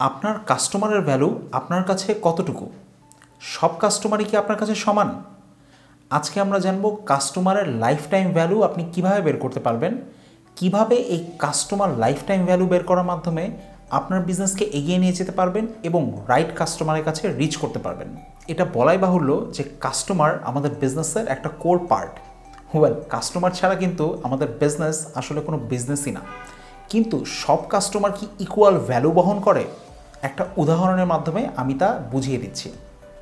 আপনার কাস্টমারের ভ্যালু আপনার কাছে কতটুকু? সব কাস্টমারই কি আপনার কাছে সমান? আজকে আমরা জানব কাস্টমারের লাইফ টাইম ভ্যালু আপনি কীভাবে বের করতে পারবেন, কীভাবে এই কাস্টমার লাইফ টাইম ভ্যালু বের করার মাধ্যমে আপনার বিজনেসকে এগিয়ে নিয়ে যেতে পারবেন এবং রাইট কাস্টমারের কাছে রিচ করতে পারবেন। এটা বলাই বাহুল্য যে কাস্টমার আমাদের বিজনেসের একটা কোর পার্ট ওয়েল কাস্টমার ছাড়া কিন্তু আমাদের বিজনেস আসলে কোনো বিজনেসই না। কিন্তু সব কাস্টমার কি ইকুয়াল ভ্যালু বহন করে? একটা উদাহরণের মাধ্যমে আমি তা বুঝিয়ে দিচ্ছি।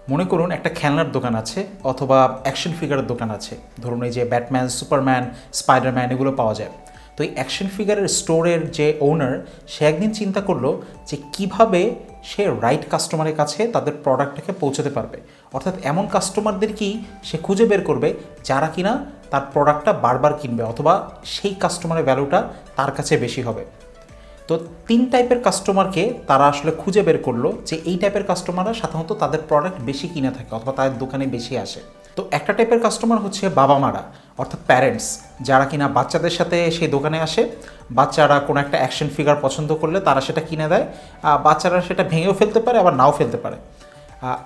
মনে করুন একটা খেলনার দোকান আছে অথবা অ্যাকশন ফিগারের দোকান আছে। ধরুন এই যে ব্যাটম্যান সুপারম্যান স্পাইডারম্যান এগুলো পাওয়া যায়। তো এই অ্যাকশন ফিগারের স্টোরের যে ওনার সে একদিন চিন্তা করল যে কীভাবে সে রাইট কাস্টমারের কাছে তাদের প্রোডাক্টটাকে পৌঁছাতে পারবে। অর্থাৎ এমন কাস্টমারদেরকেই সে খুঁজে বের করবে যারা কিনা তার প্রোডাক্টটা বারবার কিনবে অথবা সেই কাস্টমারের ভ্যালুটা তার কাছে বেশি হবে। তো তিন টাইপের কাস্টমারকে তারা আসলে খুঁজে বের করল যে এই টাইপের কাস্টমাররা সাধারণত তাদের প্রোডাক্ট বেশি কিনে থাকে অথবা তাদের দোকানে বেশি আসে। তো একটা টাইপের কাস্টমার হচ্ছে বাবা মারা অর্থাৎ প্যারেন্টস যারা কিনা বাচ্চাদের সাথে সেই দোকানে আসে, বাচ্চারা কোনো একটা অ্যাকশন ফিগার পছন্দ করলে তারা সেটা কিনে দেয় বাচ্চারা সেটা ভেঙেও ফেলতে পারে, আবার নাও ফেলতে পারে।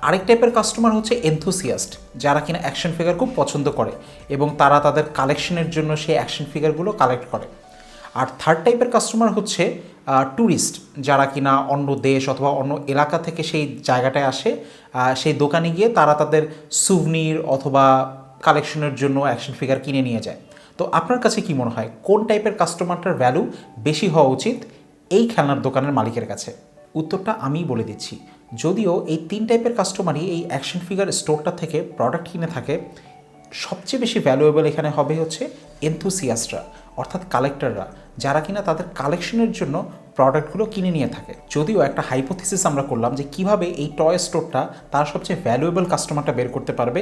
আরেক টাইপের কাস্টমার হচ্ছে এনথুসিয়াস্ট যারা কিনা অ্যাকশন ফিগার খুব পছন্দ করে এবং তারা তাদের কালেকশনের জন্য সেই অ্যাকশন ফিগারগুলো কালেক্ট করে। আর থার্ড টাইপের কাস্টমার হচ্ছে ট্যুরিস্ট যারা কিনা অন্য দেশ অথবা অন্য এলাকা থেকে সেই জায়গাটায় আসে সেই দোকানে গিয়ে তারা তাদের সুভনির অথবা কালেকশনের জন্য অ্যাকশন ফিগার কিনে নিয়ে যায়। তো আপনার কাছে কি মনে হয়, কোন টাইপের কাস্টমারটার ভ্যালু বেশি হওয়া উচিত এই খেলনার দোকানের মালিকের কাছে? উত্তরটা আমিই বলে দিচ্ছি, যদিও এই তিন টাইপের কাস্টমারই এই অ্যাকশন ফিগার স্টোরটা থেকে প্রোডাক্ট কিনে থাকে, সবচেয়ে বেশি ভ্যালুয়েবল এখানে হবে হচ্ছে এনথুসিয়াস্টরা অর্থাৎ কালেক্টররা যারা কিনা তাদের কালেকশনের জন্য প্রোডাক্টগুলো কিনে নিয়ে থাকে। যদিও একটা হাইপোথিসিস আমরা করলাম যে কীভাবে এই টয় স্টোরটা তার সবচেয়ে ভ্যালুয়েবল কাস্টমারটা বের করতে পারবে।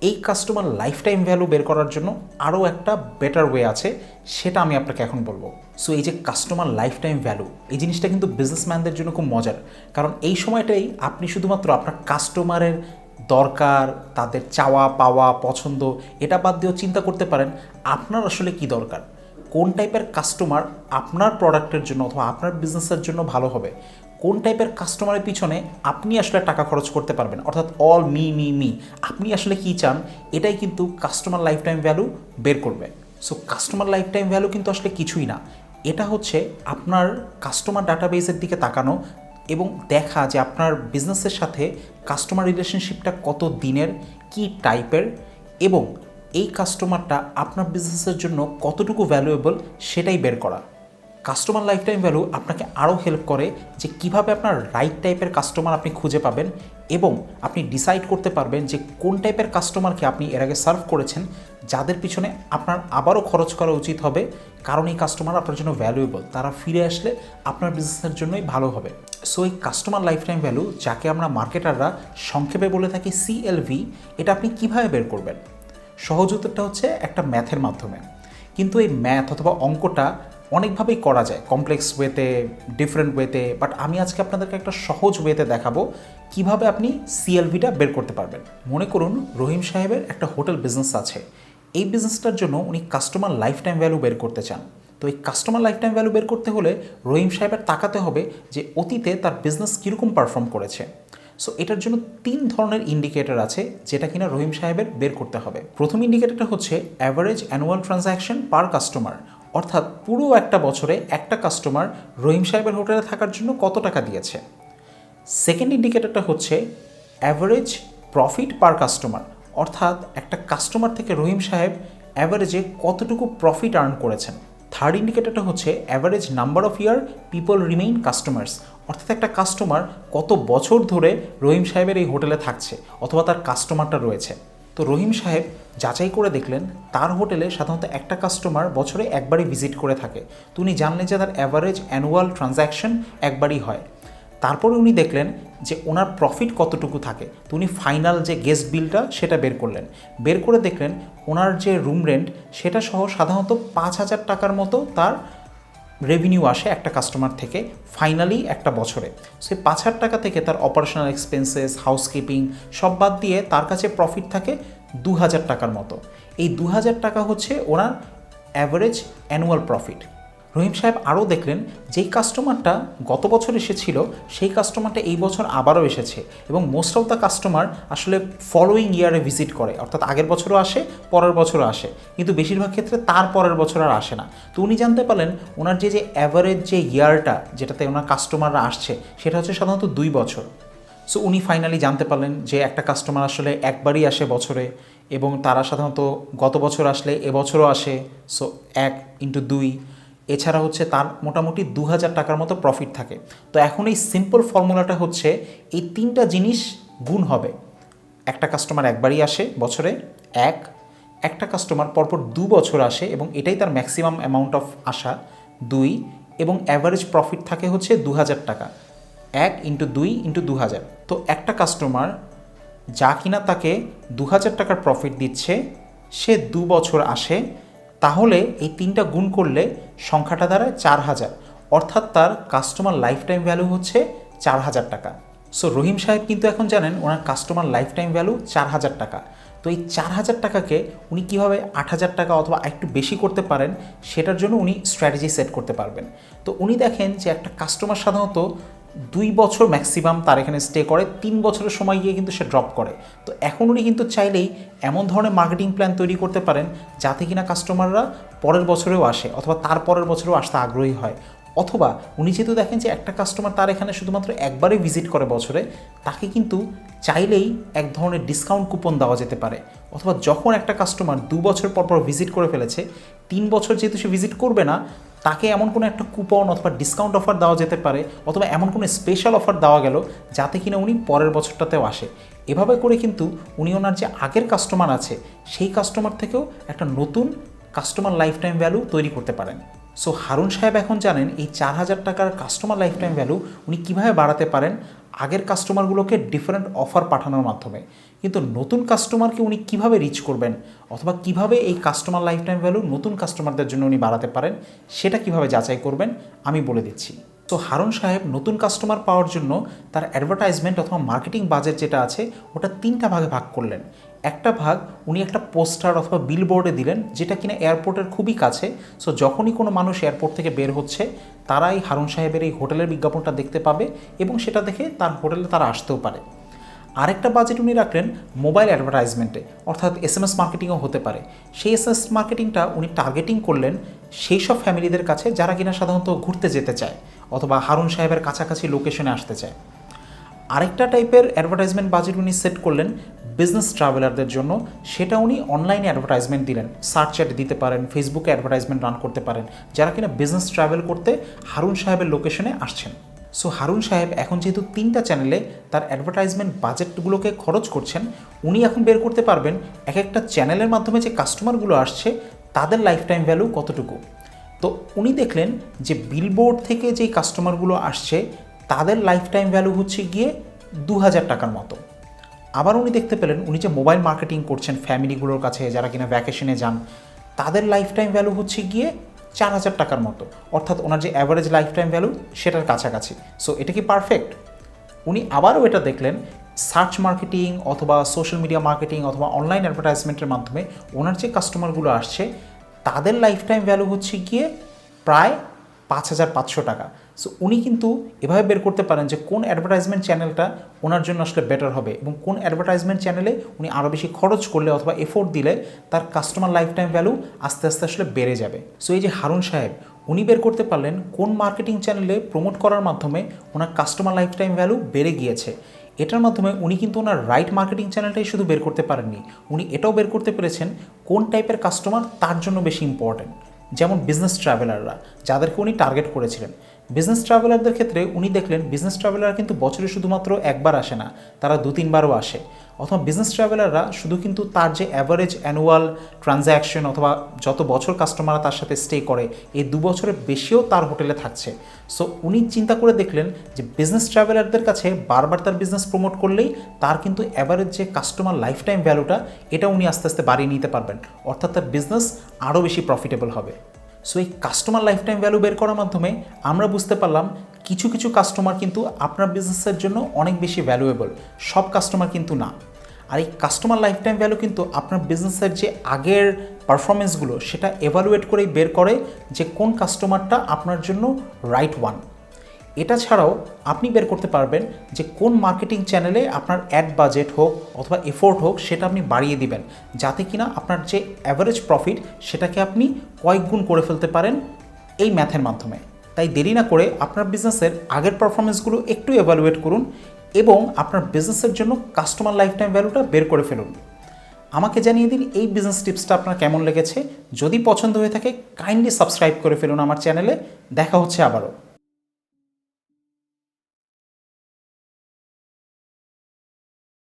এই কাস্টমার লাইফ টাইম ভ্যালু বের করার জন্য আরও একটা বেটার ওয়ে আছে, সেটা আমি আপনাকে এখন বলব। সো এই যে কাস্টমার লাইফ টাইম ভ্যালু এই জিনিসটা কিন্তু বিজনেসম্যানদের জন্য খুব মজার। কারণ এই সময়টাই আপনি শুধুমাত্র আপনার কাস্টমারের দরকার, তাদের চাওয়া পাওয়া পছন্দ, এটা বাদ দিয়েও চিন্তা করতে পারেন, আপনার আসলে কি দরকার? কোন টাইপের কাস্টমার আপনার প্রোডাক্টের জন্য অথবা আপনার বিজনেসের জন্য ভালো হবে? কোন টাইপের কাস্টমারের পিছনে আপনি আসলে টাকা খরচ করতে পারবেন? অর্থাৎ অল মি মি মি আপনি আসলে কি চান? এটাই কিন্তু কাস্টমার লাইফ টাইম ভ্যালু বের করবে। So customer life time value কিন্তু আসলে কিছুই না। এটা হচ্ছে আপনার কাস্টমার ডাটাবেসের দিকে তাকানো এবং দেখা যে আপনার বিজনেসের সাথে কাস্টমার রিলেশনশিপটা কত দিনের, কি টাইপের এবং এই কাস্টমারটা আপনার বিজনেসের জন্য কতটুকু ভ্যালুয়েবল সেটাই বের করা। কাস্টমার লাইফ টাইম ভ্যালু আপনাকে আরও হেল্প করে যে কীভাবে আপনার রাইট টাইপের কাস্টমার আপনি খুঁজে পাবেন এবং আপনি ডিসাইড করতে পারবেন যে কোন টাইপের কাস্টমারকে আপনি এর আগে সার্ভ করেছেন, যাদের পিছনে আপনার আবারও খরচ করা উচিত হবে, কারণ এই কাস্টমার আপনার জন্য ভ্যালুয়েবল তারা ফিরে আসলে আপনার বিজনেসের জন্যই ভালো হবে। সো এই কাস্টমার লাইফ টাইম ভ্যালু যাকে আমরা মার্কেটাররা সংক্ষেপে বলে থাকি সিএলভি এটা আপনি কীভাবে বের করবেন? সহজ উত্তরটা হচ্ছে একটা ম্যাথের মাধ্যমে। কিন্তু এই ম্যাথ অথবা অঙ্কটা অনেকভাবেই করা যায় কমপ্লেক্স ওয়েতে ডিফারেন্ট ওয়েতে বাট আমি আজকে আপনাদেরকে একটা সহজ ওয়েতে দেখাবো কীভাবে আপনি সিএলভিটা বের করতে পারবেন। মনে করুন রহিম সাহেবের একটা হোটেল বিজনেস আছে। এই বিজনেসটার জন্য উনি কাস্টমার লাইফ টাইম ভ্যালু বের করতে চান। তো এই কাস্টমার লাইফ টাইম ভ্যালু বের করতে হলে রহিম সাহেবের তাকাতে হবে যে অতীতে তার বিজনেস কীরকম পারফর্ম করেছে। সো এটার জন্য তিন ধরনের ইন্ডিকেটর আছে যেটা কিনা রহিম সাহেবের বের করতে হবে। প্রথম ইন্ডিকেটরটা হচ্ছে average annual transaction per customer অর্থাৎ পুরো একটা বছরে একটা কাস্টমার রহিম সাহেবের হোটেলে থাকার জন্য কত টাকা দিয়েছে। সেকেন্ড ইন্ডিকেটরটা হচ্ছে অ্যাভারেজ প্রফিট পার কাস্টমার অর্থাৎ একটা কাস্টমার থেকে রহিম সাহেব অ্যাভারেজে কতটুকু প্রফিট আর্ন করেছেন। থার্ড ইন্ডিকেটরটা হচ্ছে average number of year people remain customers অর্থাৎ একটা কাস্টমার কত বছর ধরে রহিম সাহেবের এই হোটেলে থাকছে অথবা তার কাস্টমারটা রয়েছে। তো রহিম সাহেব যাচাই করে দেখলেন, তার হোটেলে সাধারণত একটা কাস্টমার বছরে একবারই ভিজিট করে থাকে। তো উনি জানলেন যে তার অ্যাভারেজ অ্যানুয়াল ট্রানজ্যাকশন একবারই হয়। তারপরে উনি দেখলেন যে ওনার প্রফিট কতটুকু থাকে। তো উনি ফাইনাল যে গেস্ট বিলটা সেটা বের করলেন। বের করে দেখলেন ওনার যে রুম রেন্ট সেটা সহ সাধারণত পাঁচ হাজার টাকার মতো তার রেভিনিউ আসে একটা কাস্টমার থেকে ফাইনালি একটা বছরে। সে পাঁচ হাজার টাকা থেকে তার অপারেশনাল এক্সপেন্সেস হাউসকিপিং সব বাদ দিয়ে তার কাছে প্রফিট থাকে দু হাজার টাকার মতো। এই দু হাজার টাকা হচ্ছে ওনার অ্যাভারেজ অ্যানুয়াল প্রফিট রহিম সাহেব আরও দেখলেন, যেই কাস্টমারটা গত বছর এসেছিল, সেই কাস্টমারটা এই বছর আবারও এসেছে এবং মোস্ট অফ দ্য কাস্টমার আসলে ফলোয়িং ইয়ারে ভিজিট করে, অর্থাৎ আগের বছরও আসে, পরের বছরও আসে। কিন্তু বেশিরভাগ ক্ষেত্রে তার পরের বছর আর আসে না। তো উনি জানতে পারলেন, ওনার যে যে অ্যাভারেজ যে ইয়ারটা যেটাতে ওনার কাস্টমাররা আসছে, সেটা হচ্ছে সাধারণত দুই বছর। সো উনি ফাইনালি জানতে পারলেন যে, একটা কাস্টমার আসলে একবারই আসে বছরে এবং তারা সাধারণত গত বছর আসলে, এবছরও আসে। সো এক ইন্টু দুই। এছাড়া হচ্ছে তার মোটামুটি দু হাজার টাকার মতো প্রফিট থাকে। তো এখন এই সিম্পল ফর্মুলাটা হচ্ছে এই তিনটা জিনিস গুণ হবে। একটা কাস্টমার একবারই আসে বছরে, এক, একটা কাস্টমার পরপর দু বছর আসে এবং এটাই তার ম্যাক্সিমাম অ্যামাউন্ট অফ আসা। দুই, এবং অ্যাভারেজ প্রফিট থাকে হচ্ছে দু হাজার টাকা। এক ইন্টু দুই ইন্টু দু হাজার তো একটা কাস্টমার যা কিনা তাকে দু হাজার টাকার প্রফিট দিচ্ছে, সে দু বছর আসে তাহলে এই তিনটা গুণ করলে সংখ্যাটা দাঁড়ায় চার হাজার। অর্থাৎ তার কাস্টমার লাইফ টাইম ভ্যালু হচ্ছে চার হাজার টাকা। সো রহিম সাহেব কিন্তু এখন জানেন ওনার কাস্টমার লাইফ টাইম ভ্যালু চার হাজার টাকা। তো এই চার হাজার টাকাকে উনি কীভাবে আট হাজার টাকা অথবা একটু বেশি করতে পারেন, সেটার জন্য উনি স্ট্র্যাটেজি সেট করতে পারবেন। তো উনি দেখেন যে একটা কাস্টমার সাধারণত দুই বছর ম্যাক্সিমাম তার এখানে স্টে করে, তিন বছরের সময় গিয়ে কিন্তু সে ড্রপ করে। তো এখন উনি কিন্তু চাইলেই এমন ধরনের মার্কেটিং প্ল্যান তৈরি করতে পারেন যাতে কিনা কাস্টমাররা পরের বছরেও আসে অথবা তার পরের বছরেও আসতে আগ্রহী হয়। অথবা উনি যেহেতু দেখেন যে একটা কাস্টমার তার এখানে শুধুমাত্র একবারই ভিজিট করে বছরে, তাকে কিন্তু চাইলেই এক ধরনের ডিসকাউন্ট কুপন দেওয়া যেতে পারে। অথবা যখন একটা কাস্টমার দু বছর পর পর ভিজিট করে ফেলেছে, তিন বছর যেহেতু সে ভিজিট করবে না তাকে এমন কোনো একটা কুপন অথবা ডিসকাউন্ট অফার দেওয়া যেতে পারে অথবা এমন কোনো স্পেশাল অফার দেওয়া গেল যাতে কিনা উনি পরের বছরটাতেও আসে। এভাবে করে কিন্তু উনি ওনার যে আগের কাস্টমার আছে, সেই কাস্টমার থেকেও একটা নতুন কাস্টমার লাইফ টাইম ভ্যালু তৈরি করতে পারেন। সো হারুন সাহেব এখন জানেন এই চার হাজার টাকার কাস্টমার লাইফ টাইম ভ্যালু উনি কীভাবে বাড়াতে পারেন আগের কাস্টমারগুলোকে ডিফারেন্ট অফার পাঠানোর মাধ্যমে। কিন্তু নতুন কাস্টমারকে উনি কীভাবে রিচ করবেন? অথবা কীভাবে এই কাস্টমার লাইফ টাইম ভ্যালু নতুন কাস্টমারদের জন্য উনি বাড়াতে পারেন? সেটা কীভাবে যাচাই করবেন? আমি বলে দিচ্ছি। তো হারুন সাহেব নতুন কাস্টমার পাওয়ার জন্য তার অ্যাডভার্টাইজমেন্ট অথবা মার্কেটিং বাজেট যেটা আছে, ওটা তিনটা ভাগে ভাগ করলেন। একটা ভাগ উনি একটা পোস্টার অথবা বিলবোর্ডে দিলেন, যেটা কিনা এয়ারপোর্টের খুবই কাছে। সো যখনই কোনো মানুষ এয়ারপোর্ট থেকে বের হচ্ছে, তারাই হারুন সাহেবের এই হোটেলের বিজ্ঞাপনটা দেখতে পাবে এবং সেটা দেখে তার হোটেলে তারা আসতেও পারে। আরেকটা বাজেট উনি রাখলেন মোবাইল অ্যাডভার্টাইজমেন্টে অর্থাৎ এস এম এস মার্কেটিংও হতে পারে। সেই এস এম এস মার্কেটিংটা উনি টার্গেটিং করলেন সেই সব ফ্যামিলিদের কাছে যারা কিনা সাধারণত ঘুরতে যেতে চায়, অথবা হারুন সাহেবের কাছাকাছি লোকেশনে আসতে চায়। আরেকটা টাইপের অ্যাডভার্টাইজমেন্ট বাজেট উনি সেট করলেন বিজনেস ট্রাভেলারদের জন্য, সেটা উনি অনলাইনে অ্যাডভার্টাইজমেন্ট দিলেন। সার্চ চ্যাট দিতে পারেন ফেসবুকে অ্যাডভার্টাইজমেন্ট রান করতে পারেন, যারা কিনা বিজনেস ট্রাভেল করতে হারুন সাহেবের লোকেশনে আসছেন। সো হারুন সাহেব এখন যেহেতু তিনটা চ্যানেলে তার অ্যাডভার্টাইজমেন্ট বাজেটগুলোকে খরচ করছেন, উনি এখন বের করতে পারবেন এক একটা চ্যানেলের মাধ্যমে যে কাস্টমারগুলো আসছে, তাদের লাইফ টাইম ভ্যালু কতটুকু? তো উনি দেখলেন যে বিলবোর্ড থেকে যেই কাস্টমারগুলো আসছে, তাদের লাইফ টাইম ভ্যালু হচ্ছে গিয়ে দু হাজার টাকার মতো। আবার উনি দেখতে পেলেন, উনি যে মোবাইল মার্কেটিং করছেন ফ্যামিলিগুলোর কাছে, যারা কিনা ভ্যাকেশনে যান, তাদের লাইফ টাইম ভ্যালু হচ্ছে গিয়ে চার হাজার টাকার মতো। অর্থাৎ ওনার যে অ্যাভারেজ লাইফ টাইম ভ্যালু সেটার কাছাকাছি। সো এটা কি পারফেক্ট উনি আবারও এটা দেখলেন সার্চ মার্কেটিং অথবা সোশ্যাল মিডিয়া মার্কেটিং অথবা অনলাইন অ্যাডভার্টাইজমেন্টের মাধ্যমে ওনার যে কাস্টমারগুলো আসছে, তাদের লাইফ টাইম ভ্যালু হচ্ছে গিয়ে প্রায় পাঁচ হাজার পাঁচশো টাকা। সো উনি কিন্তু এভাবে বের করতে পারেন যে কোন অ্যাডভার্টাইজমেন্ট চ্যানেলটা ওনার জন্য আসলে বেটার হবে এবং কোন অ্যাডভার্টাইজমেন্ট চ্যানেলে উনি আরও বেশি খরচ করলে অথবা এফোর্ট দিলে তার কাস্টমার লাইফ টাইম ভ্যালু আস্তে আস্তে আসলে বেড়ে যাবে। সো এই যে হারুন সাহেব, উনি বের করতে পারলেন কোন মার্কেটিং চ্যানেলে প্রমোট করার মাধ্যমে ওনার কাস্টমার লাইফ টাইম ভ্যালু বেড়ে গিয়েছে। এটার মাধ্যমে উনি কিন্তু ওনার রাইট মার্কেটিং চ্যানেলটাই শুধু বের করতে পারেননি, উনি এটাও বের করতে পেরেছেন কোন টাইপের কাস্টমার তার জন্য বেশি ইম্পর্ট্যান্ট যেমন বিজনেস ট্রাভেলাররা যাদেরকে উনি টার্গেট করেছিলেন। বিজনেস ট্রাভেলারদের ক্ষেত্রে উনি দেখলেন বিজনেস ট্রাভেলার কিন্তু বছরে শুধুমাত্র একবার আসে না, তারা দু তিনবারও আসে। অথবা বিজনেস ট্রাভেলাররা শুধু কিন্তু তার যে অ্যাভারেজ অ্যানুয়াল ট্রানজ্যাকশন অথবা যত বছর কাস্টমাররা তার সাথে স্টে করে, এই দু বছরের বেশিও তার হোটেলে থাকছে। সো উনি চিন্তা করে দেখলেন যে বিজনেস ট্রাভেলারদের কাছে বারবার তার বিজনেস প্রমোট করলেই তার কিন্তু অ্যাভারেজ যে কাস্টমার লাইফ টাইম ভ্যালুটা এটা উনি আস্তে আস্তে বাড়িয়ে নিতে পারবেন। অর্থাৎ তার বিজনেস আরও বেশি প্রফিটেবল হবে। সো এই কাস্টমার লাইফ টাইম ভ্যালু বের করার মাধ্যমে আমরা বুঝতে পারলাম কিছু কিছু কাস্টমার কিন্তু আপনার বিজনেসের জন্য অনেক বেশি ভ্যালুয়েবল সব কাস্টমার কিন্তু না। আর এই কাস্টমার লাইফ টাইম ভ্যালু কিন্তু আপনার বিজনেসের যে আগের পারফরমেন্সগুলো সেটা এভালুয়েট করেই বের করে যে কোন কাস্টমারটা আপনার জন্য রাইট ওয়ান এটা ছাড়াও আপনি বের করতে পারবেন যে কোন মার্কেটিং চ্যানেলে আপনার অ্যাড বাজেট হোক অথবা এফোর্ট হোক সেটা আপনি বাড়িয়ে দিবেন। যাতে কিনা আপনার যে অ্যাভারেজ প্রফিট সেটাকে আপনি কয়েক গুণ করে ফেলতে পারেন এই ম্যাথের মাধ্যমে। তাই দেরি না করে আপনার বিজনেসের আগের পারফরমেন্সগুলো একটু এভালুয়েট করুন এবং আপনার বিজনেসের জন্য কাস্টমার লাইফ টাইম ভ্যালুটা বের করে ফেলুন। আমাকে জানিয়ে দিন এই বিজনেস টিপসটা আপনার কেমন লেগেছে। যদি পছন্দ হয়ে থাকে কাইন্ডলি সাবস্ক্রাইব করে ফেলুন আমার চ্যানেলে দেখা হচ্ছে আবারও।